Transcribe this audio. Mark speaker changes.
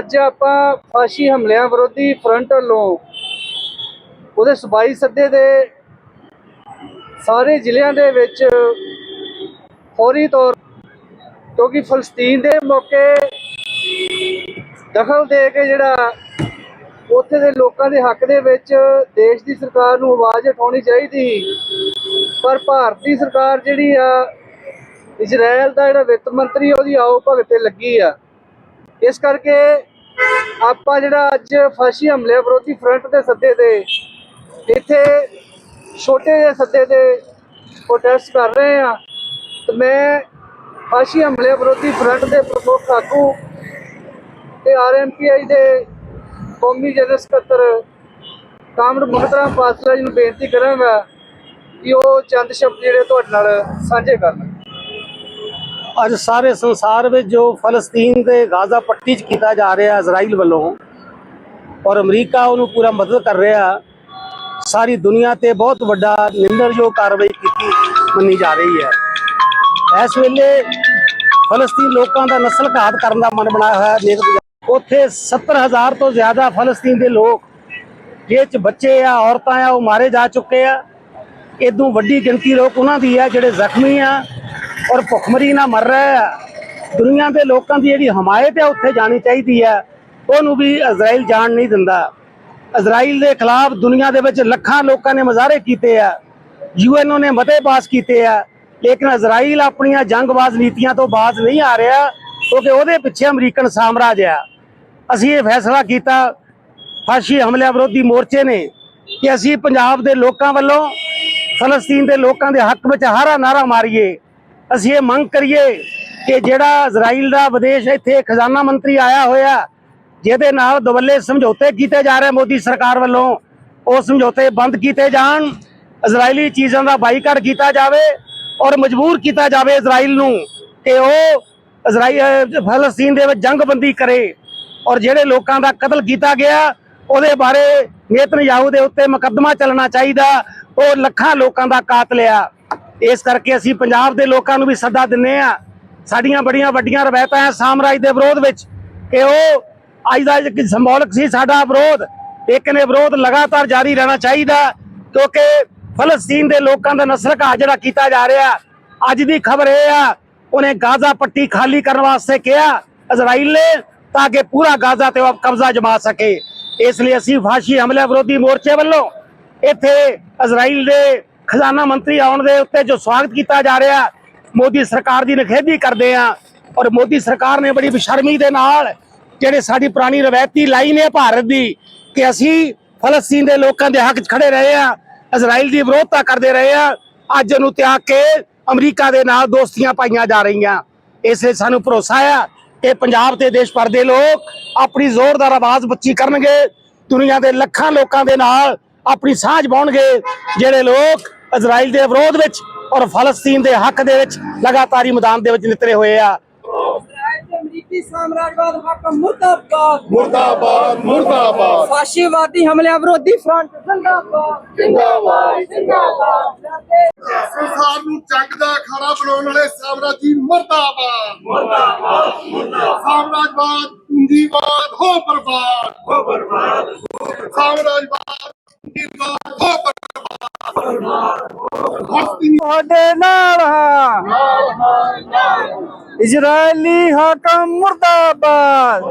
Speaker 1: ਅੱਜ ਆਪਾਂ ਫਾਸ਼ੀ ਹਮਲਿਆਂ ਵਿਰੋਧੀ ਫਰੰਟ ਵੱਲੋਂ ਉਹਦੇ ਸਬਾਈ ਸੱਦੇ ਦੇ ਸਾਰੇ ਜ਼ਿਲ੍ਹਿਆਂ ਦੇ ਵਿੱਚ ਫੌਰੀ ਤੌਰ ਕਿਉਂਕਿ ਫਲਸਤੀਨ ਦੇ ਮੌਕੇ ਦਖਲ ਦੇ ਕੇ ਜਿਹੜਾ ਉੱਥੇ ਦੇ ਲੋਕਾਂ ਦੇ ਹੱਕ ਦੇ ਵਿੱਚ ਦੇਸ਼ ਦੀ ਸਰਕਾਰ ਨੂੰ ਆਵਾਜ਼ ਉਠਾਉਣੀ ਚਾਹੀਦੀ ਸੀ। ਪਰ ਭਾਰਤੀ ਸਰਕਾਰ ਜਿਹੜੀ ਆ ਇਜ਼ਰਾਈਲ ਦਾ ਜਿਹੜਾ ਵਿੱਤ ਮੰਤਰੀ ਉਹਦੀ ਆਓ ਭਗਤ ਤੇ ਲੱਗੀ ਆ ਇਸ ਕਰਕੇ ਆਪਾਂ ਜਿਹੜਾ ਅੱਜ ਫਾਸ਼ੀ ਹਮਲੇ ਵਿਰੋਧੀ ਫਰੰਟ ਦੇ ਸੱਦੇ ਤੇ ਇੱਥੇ ਛੋਟੇ ਜਿਹੇ ਸੱਦੇ ਤੇ ਪ੍ਰੋਟੈਸਟ ਕਰ ਰਹੇ ਆ ਤੇ ਮੈਂ ਫਾਸ਼ੀ ਹਮਲੇ ਵਿਰੋਧੀ ਫਰੰਟ ਦੇ ਪ੍ਰਮੁੱਖ ਆਗੂ ਤੇ ਆਰਐਮਪੀਆਈ ਦੇ ਕੌਮੀ ਜਨਰਲ ਸਕੱਤਰ ਕਾਮਰ ਮੁਖਤਰਾਮ ਪਾਸਲਾ ਜੀ ਨੂੰ ਬੇਨਤੀ ਕਰਾਂਗਾ ਕਿ ਉਹ ਚੰਦ ਸ਼ਬਦ ਜਿਹੜੇ ਤੁਹਾਡੇ ਨਾਲ ਸਾਂਝੇ ਕਰਨ।
Speaker 2: ਅੱਜ ਸਾਰੇ ਸੰਸਾਰ ਵਿੱਚ ਜੋ ਫਲਸਤੀਨ ਦੇ ਗਾਜ਼ਾ ਪੱਟੀ 'ਚ ਕੀਤਾ ਜਾ ਰਿਹਾ ਇਜ਼ਰਾਈਲ ਵੱਲੋਂ ਔਰ ਅਮਰੀਕਾ ਉਹਨੂੰ ਪੂਰਾ ਮਦਦ ਕਰ ਰਿਹਾ, ਸਾਰੀ ਦੁਨੀਆ ਤੇ ਬਹੁਤ ਵੱਡਾ ਨਿੰਦਰਯੋਗ ਕਾਰਵਾਈ ਕੀਤੀ, ਮੰਨੀ ਜਾ ਰਹੀ ਹੈ। ਇਸ ਵੇਲੇ ਫਲਸਤੀਨ ਲੋਕਾਂ ਦਾ ਨਸਲ ਘਾਤ ਕਰਨ ਦਾ ਮਨ ਬਣਾਇਆ ਹੋਇਆ ਨੇਕ ਉੱਥੇ 70000 ਤੋਂ ਜ਼ਿਆਦਾ ਫਲਸਤੀਨ ਦੇ ਲੋਕ ਜਿਹ ਚ ਬੱਚੇ ਆ, ਔਰਤਾਂ ਆ, ਉਹ ਮਾਰੇ ਜਾ ਚੁੱਕੇ ਆ। ਇਦੋਂ ਵੱਡੀ ਗਿਣਤੀ ਲੋਕ ਉਹਨਾਂ ਦੀ ਆ ਜਿਹੜੇ ਜ਼ਖਮੀ ਆ ਔਰ ਭੁੱਖਮਰੀ ਨਾਲ ਮਰ ਰਿਹਾ। ਆ ਦੁਨੀਆ ਦੇ ਲੋਕਾਂ ਦੀ ਜਿਹੜੀ ਹਮਾਇਤ ਹੈ, ਉੱਥੇ ਜਾਣੀ ਚਾਹੀਦੀ ਹੈ। ਉਹਨੂੰ ਵੀ ਇਜ਼ਰਾਈਲ ਜਾਣ ਨਹੀਂ ਦਿੰਦਾ। ਇਜ਼ਰਾਈਲ ਦੇ ਖਿਲਾਫ ਦੁਨੀਆ ਦੇ ਵਿੱਚ ਲੱਖਾਂ ਲੋਕਾਂ ਨੇ ਮੁਜ਼ਾਹਰੇ ਕੀਤੇ ਆ। ਯੂਐਨਓ ਨੇ ਮਤੇ ਪਾਸ ਕੀਤੇ ਆ। ਲੇਕਿਨ ਇਜ਼ਰਾਈਲ ਆਪਣੀਆਂ ਜੰਗਬਾਜ਼ ਨੀਤੀਆਂ ਤੋਂ ਬਾਜ਼ ਨਹੀਂ ਆ ਰਿਹਾ, ਕਿਉਂਕਿ ਉਹਦੇ ਪਿੱਛੇ ਅਮਰੀਕਨ ਸਾਮਰਾਜ ਆ। ਅਸੀਂ ਇਹ ਫੈਸਲਾ ਕੀਤਾ, ਫਾਸ਼ੀ ਹਮਲਿਆਂ ਵਿਰੋਧੀ ਮੋਰਚੇ ਨੇ, ਕਿ ਅਸੀਂ ਪੰਜਾਬ ਦੇ ਲੋਕਾਂ ਵੱਲੋਂ ਫਲਸਤੀਨ ਦੇ ਲੋਕਾਂ ਦੇ ਹੱਕ ਵਿੱਚ ਹਾਰਾ ਨਾਰਾ ਮਾਰੀਏ। ਅਸੀਂ ਇਹ ਮੰਗ ਕਰੀਏ ਕਿ ਜਿਹੜਾ ਇਜ਼ਰਾਈਲ ਦਾ ਵਿਦੇਸ਼ ਇੱਥੇ ਖਜ਼ਾਨਾ ਮੰਤਰੀ ਆਇਆ ਹੋਇਆ, ਜਿਹਦੇ ਨਾਲ ਦਵੱਲੇ ਸਮਝੌਤੇ ਕੀਤੇ ਜਾ ਰਹੇ ਮੋਦੀ ਸਰਕਾਰ ਵੱਲੋਂ, ਉਹ ਸਮਝੌਤੇ ਬੰਦ ਕੀਤੇ ਜਾਣ, ਇਜ਼ਰਾਈਲੀ ਚੀਜ਼ਾਂ ਦਾ ਬਾਈਕਾਟ ਕੀਤਾ ਜਾਵੇ ਔਰ ਮਜਬੂਰ ਕੀਤਾ ਜਾਵੇ ਇਜ਼ਰਾਈਲ ਨੂੰ ਕਿ ਉਹ ਇਜ਼ਰਾਈਲ ਫਲਸਤੀਨ ਦੇ ਵਿੱਚ ਜੰਗਬੰਦੀ ਕਰੇ ਔਰ ਜਿਹੜੇ ਲੋਕਾਂ ਦਾ ਕਤਲ ਕੀਤਾ ਗਿਆ, ਉਹਦੇ ਬਾਰੇ ਨੇਤਨਯਾਹੂ ਦੇ ਉੱਤੇ ਮੁਕੱਦਮਾ ਚੱਲਣਾ ਚਾਹੀਦਾ, ਉਹ ਲੱਖਾਂ ਲੋਕਾਂ ਦਾ ਕਾਤਲ ਆ। ਇਸ ਕਰਕੇ ਅਸੀਂ ਪੰਜਾਬ ਦੇ ਲੋਕਾਂ ਨੂੰ ਵੀ ਸੱਦਾ ਦਿੰਨੇ ਆ, ਸਾਡੀਆਂ ਬੜੀਆਂ ਵੱਡੀਆਂ ਰਵਾਇਤਾਂ ਆ ਸਾਮਰਾਜ ਦੇ ਵਿਰੋਧ ਵਿੱਚ ਕਿ ਉਹ ਅੱਜ ਦਾ ਸਿੰਬੋਲਿਕ ਸੀ ਸਾਡਾ ਵਿਰੋਧ ਲੇਕਿਨ ਇਹ ਵਿਰੋਧ ਲਗਾਤਾਰ ਜਾਰੀ ਰਹਿਣਾ ਚਾਹੀਦਾ, ਕਿਉਂਕਿ ਫਲਸਤੀਨ ਦੇ ਲੋਕਾਂ ਦਾ ਨਸਲ ਘਾਹ ਜਿਹੜਾ ਕੀਤਾ ਜਾ ਰਿਹਾ। ਅੱਜ ਦੀ ਖਬਰ ਇਹ ਆ, ਉਹਨੇ ਗਾਜ਼ਾ ਪੱਟੀ ਖਾਲੀ ਕਰਨ ਵਾਸਤੇ ਕਿਹਾ, ਇਜ਼ਰਾਈਲ ਨੇ, ਤਾਂ ਕਿ ਪੂਰਾ ਗਾਜ਼ਾ ਤੇ ਕਬਜ਼ਾ ਜਮਾ ਸਕੇ। ਇਸ ਲਈ ਅਸੀਂ ਫਾਸ਼ੀ ਹਮਲੇ ਵਿਰੋਧੀ ਮੋਰਚੇ ਵੱਲੋਂ ਇੱਥੇ ਇਜ਼ਰਾਈਲ ਦੇ ਖਜ਼ਾਨਾ ਮੰਤਰੀ ਆਉਣ ਦੇ ਉੱਤੇ ਜੋ ਸਵਾਗਤ ਕੀਤਾ ਜਾ ਰਿਹਾ, ਮੋਦੀ ਸਰਕਾਰ ਦੀ ਨਿਖੇਧੀ ਕਰਦੇ ਆ ਔਰ ਮੋਦੀ ਸਰਕਾਰ ਨੇ ਬੜੀ ਬੇਸ਼ਰਮੀ ਦੇ ਨਾਲ ਜਿਹੜੇ ਸਾਡੀ ਪੁਰਾਣੀ ਰਵਾਇਤੀ ਲਾਈਨ ਹੈ ਭਾਰਤ ਦੀ ਕਿ ਅਸੀਂ ਫਲਸਤੀਨ ਦੇ ਲੋਕਾਂ ਦੇ ਹੱਕ 'ਚ ਖੜੇ ਰਹੇ ਆ ਇਜ਼ਰਾਈਲ ਦੀ ਵਿਰੋਧਤਾ ਕਰਦੇ ਰਹੇ ਆ ਅੱਜ ਉਹਨੂੰ ਤਿਆਗ ਕੇ ਅਮਰੀਕਾ ਦੇ ਨਾਲ ਦੋਸਤੀਆਂ ਪਾਈਆਂ ਜਾ ਰਹੀਆਂ। ਇਸ ਲਈ ਸਾਨੂੰ ਭਰੋਸਾ ਆ ਕਿ ਪੰਜਾਬ ਤੇ ਦੇਸ਼ ਭਰ ਦੇ ਲੋਕ ਆਪਣੀ ਜ਼ੋਰਦਾਰ ਆਵਾਜ਼ ਬੱਚੀ ਕਰਨਗੇ, ਦੁਨੀਆ ਦੇ ਲੱਖਾਂ ਲੋਕਾਂ ਦੇ ਨਾਲ ਆਪਣੀ ਸਾਂਝ ਪਾਉਣਗੇ ਜਿਹੜੇ ਲੋਕ ਇਜ਼ਰਾਈਲ ਦੇ ਵਿਰੋਧ ਵਿੱਚ ਔਰ ਫਲਸਤੀਨ ਦੇ ਹੱਕ ਦੇ ਵਿੱਚ ਲਗਾਤਾਰੀ ਮੈਦਾਨ ਦੇ ਵਿੱਚ ਨਿਤਰੇ ਹੋਏ ਆ।
Speaker 3: ਇਜ਼ਰਾਈਲ ਤੇ ਅਮਰੀਕੀ ਸਾਮਰਾਜਵਾਦ ਹਾਕਮ ਮੁਰਦਾਬਾਦ।
Speaker 4: ਮੁਰਦਾਬਾਦ ਮੁਰਦਾਬਾਦ।
Speaker 3: ਫਾਸ਼ੀਵਾਦੀ ਹਮਲਿਆਂ ਵਿਰੋਧੀ ਫਰੰਟ ਜ਼ਿੰਦਾਬਾਦ। ਜ਼ਿੰਦਾਬਾਦ। ਜ਼ਿੰਦਾਬਾਦ।
Speaker 4: ਸੰਸਾਰ ਨੂੰ ਜੰਗ ਦਾ ਅਖਾੜਾ ਬਣਾਉਣ ਵਾਲੇ ਸਾਮਰਾਜੀ ਮੁਰਦਾਬਾਦ। ਮੁਰਦਾਬਾਦ ਮੁਰਦਾਬਾਦ। ਸਾਮਰਾਜਵਾਦ ਪੂੰਜੀਵਾਦ ਹੋ ਬਰਬਾਦ। ਹੋ ਬਰਬਾਦ। ਸਾਮਰਾਜਵਾਦ ਪੂੰਜੀਵਾਦ ਹੋ ਬਰਬਾਦ।
Speaker 1: ਤੁਹਾਡੇ ਨਾਲ ਹਾਂ ਇਜ਼ਰਾਈਲੀ ਹਾਕਮ ਮੁਰਦਾਬਾਦ।